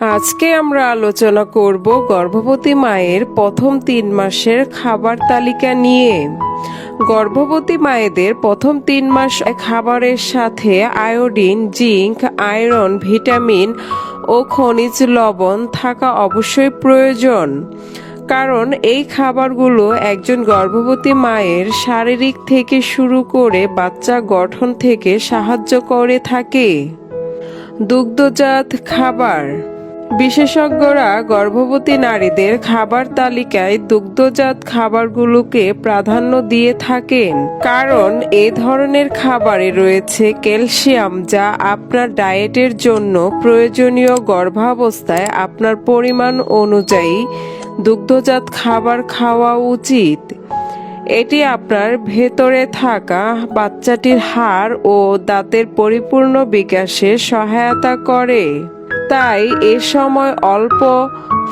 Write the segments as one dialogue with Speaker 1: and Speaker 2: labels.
Speaker 1: আজকে আমরা আলোচনা করব গর্ভবতী মায়ের প্রথম তিন মাসের খাবার তালিকা নিয়ে। গর্ভবতী মায়েদের প্রথম তিন মাস খাবারের সাথে আয়োডিন, জিঙ্ক, আয়রন, ভিটামিন ও খনিজ লবণ থাকা অবশ্যই প্রয়োজন। কারণ এই খাবারগুলো একজন গর্ভবতী মায়ের শারীরিক থেকে শুরু করে বাচ্চা গঠন থেকে সাহায্য করে থাকে। দুগ্ধজাত খাবার বিশেষজ্ঞরা গর্ভবতী নারীদের খাবার তালিকায় দুগ্ধজাত খাবারগুলোকে প্রাধান্য দিয়ে থাকেন। কারণ এ ধরনের খাবারে রয়েছে ক্যালসিয়াম যা আপনার ডায়েটের জন্য প্রয়োজনীয় গর্ভাবস্থায় আপনার পরিমাণ অনুযায়ী দুগ্ধজাত খাবার খাওয়া উচিত। এটি আপনার ভেতরে থাকা বাচ্চাটির হাড় ও দাঁতের পরিপূর্ণ বিকাশে সহায়তা করে। তাই এ সময় অল্প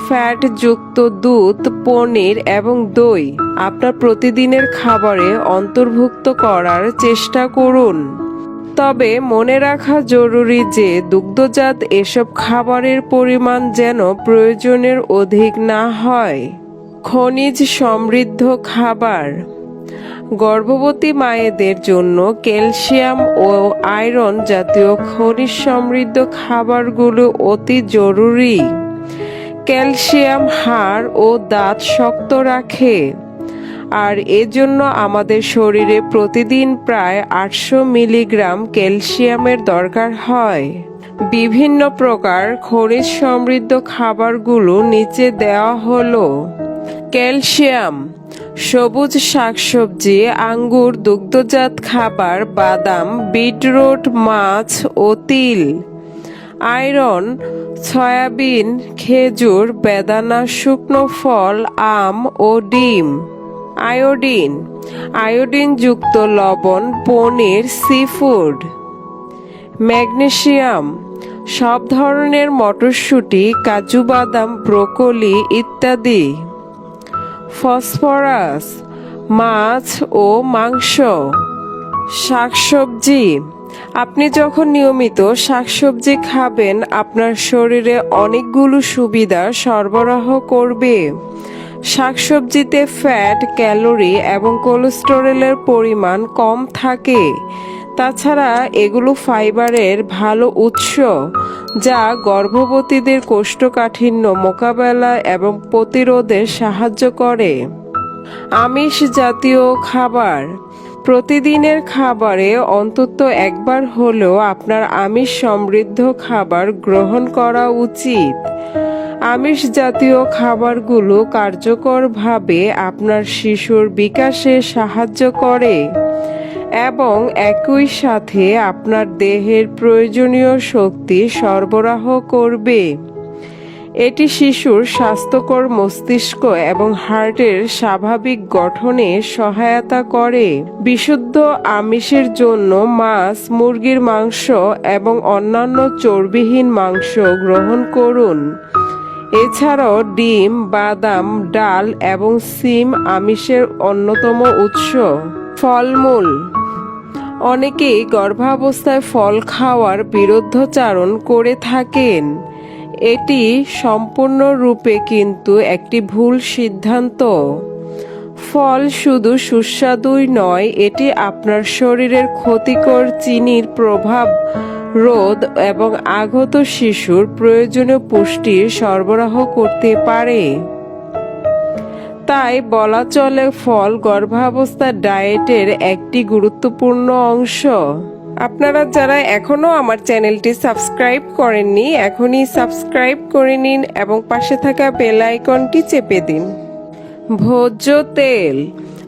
Speaker 1: ফ্যাটযুক্ত দুধ, পনির এবং দই আপনার প্রতিদিনের খাবারে অন্তর্ভুক্ত করার চেষ্টা করুন। তবে মনে রাখা জরুরি যে দুগ্ধজাত এসব খাবারের পরিমাণ যেন প্রয়োজনের অধিক না হয়। খনিজ সমৃদ্ধ খাবার গর্ভবতী মায়েদের জন্য ক্যালসিয়াম ও আয়রন জাতীয় খনিজ সমৃদ্ধ খাবারগুলো অতি জরুরি। ক্যালসিয়াম, হাড় ও দাঁত শক্ত রাখে। আর এজন্য আমাদের শরীরে প্রতিদিন প্রায় আটশো মিলিগ্রাম ক্যালসিয়ামের দরকার হয়। বিভিন্ন প্রকার খনিজ সমৃদ্ধ খাবারগুলো নিচে দেওয়া হলো। ক্যালসিয়াম, সবুজ শাকসবজি, আঙ্গুর, দুগ্ধজাত খাবার, বাদাম, বিটরুট, মাছ ও তিল, আয়রন, সয়াবিন, খেজুর, বেদানা, শুকনো ফল, আম ও ডিম, আয়োডিন, আয়োডিনযুক্ত লবণ, পনির সি ফুড ম্যাগনেসিয়াম, সব ধরনের মটরশুঁটি, কাজু বাদাম, ব্রোকলি ইত্যাদি। ফসফরাস, মাছ ও মাংস, শাকসবজি। আপনি যখন নিয়মিত শাকসবজি খাবেন, আপনার শরীরে অনেকগুলো সুবিধা সরবরাহ করবে। শাকসবজিতে ফ্যাট, ক্যালোরি এবং কোলেস্টেরলের পরিমাণ কম থাকে। তাছাড়া এগুলো ফাইবারের ভালো উৎস। যা গর্ভবতীদের কোষ্ঠকাঠিন্য মোকাবেলা এবং প্রতিরোধে সাহায্য করে। আমিষ জাতীয় খাবার। প্রতিদিনের খাবারে অন্তত একবার হলেও আপনার আমিষ সমৃদ্ধ খাবার গ্রহণ করা উচিত। আমিষ জাতীয় খাবারগুলো কার্যকরভাবে আপনার শিশুর বিকাশে সাহায্য করে। এবং একই সাথে আপনার দেহের প্রয়োজনীয় শক্তি সরবরাহ করবে। এটি শিশুর স্বাস্থ্যকর মস্তিষ্ক এবং হার্টের স্বাভাবিক গঠনে সহায়তা করে। বিশুদ্ধ আমিষের জন্য মাছ, মুরগির মাংস এবং অন্যান্য চর্বিহীন মাংস গ্রহণ করুন। এছাড়াও ডিম, বাদাম, ডাল এবং সিম আমিষের অন্যতম উৎস। ফলমূল অনেকেই গর্ভাবস্থায় ফল খাওয়ার বিরুদ্ধচারণ করে থাকেন। এটি সম্পূর্ণরূপে কিন্তু একটি ভুল সিদ্ধান্ত। ফল শুধু সুস্বাদুই নয়, এটি আপনার শরীরের ক্ষতিকর চিনির প্রভাব রোধ এবং আগত শিশুর প্রয়োজনীয় পুষ্টির সরবরাহ করতে পারে। তাই বলা চলে ফল গর্ভাবস্থার ডায়েটের একটি গুরুত্বপূর্ণ অংশ। আপনারা যারা এখনও আমার চ্যানেলটি সাবস্ক্রাইব করেননি, এখনই সাবস্ক্রাইব করে নিন এবং পাশে থাকা বেল আইকনটি চেপে দিন। ভোজ্য তেল।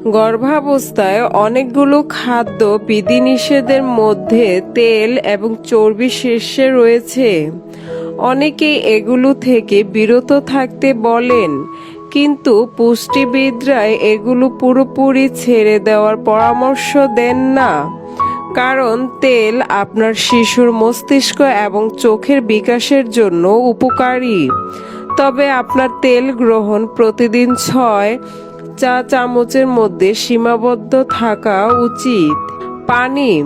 Speaker 1: গর্ভাবস্থায় অনেকগুলো খাদ্য বিধিনিষেধের মধ্যে তেল এবং চর্বি শীর্ষে রয়েছে। অনেকেই এগুলো থেকে বিরত থাকতে বলেন কিন্তু পুষ্টিবিদরা এগুলো পুরোপুরি ছেড়ে দেওয়ার পরামর্শ দেন না। কারণ তেল আপনার শিশুর মস্তিষ্ক এবং চোখের বিকাশের জন্য উপকারী। তবে আপনার তেল গ্রহণ প্রতিদিন ছয় চা চামচের মধ্যে সীমাবদ্ধ থাকা উচিত। পানি।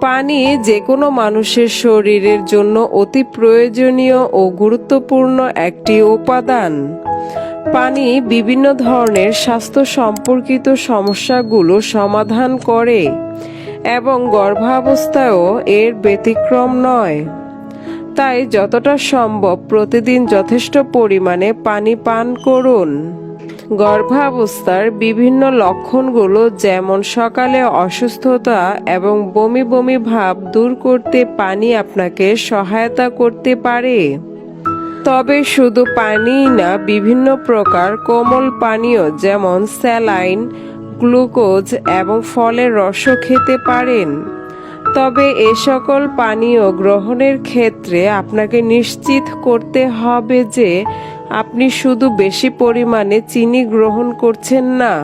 Speaker 1: পানি যে কোনো মানুষের শরীরের জন্য অতি প্রয়োজনীয় ও গুরুত্বপূর্ণ একটি উপাদান। পানি বিভিন্ন ধরনের স্বাস্থ্য সম্পর্কিত সমস্যাগুলো সমাধান করে এবং গর্ভাবস্থায়ও এর ব্যতিক্রম নয়। তাই যতটা সম্ভব প্রতিদিন যথেষ্ট পরিমাণে পানি পান করুন। গর্ভাবস্থার বিভিন্ন লক্ষণগুলো যেমন সকালে অসুস্থতা এবং বমি বমি ভাব দূর করতে পানি আপনাকে সহায়তা করতে পারে। তবে শুধু পানিই না, বিভিন্ন প্রকার কোমল পানীয় যেমন স্যালাইন, গ্লুকোজ এবং ফলের রসও খেতে পারেন। তবে এ সকল পানীয় গ্রহণের ক্ষেত্রে আপনাকে নিশ্চিত করতে হবে যে আপনি শুধু বেশি পরিমাণে চিনি গ্রহণ করছেন না।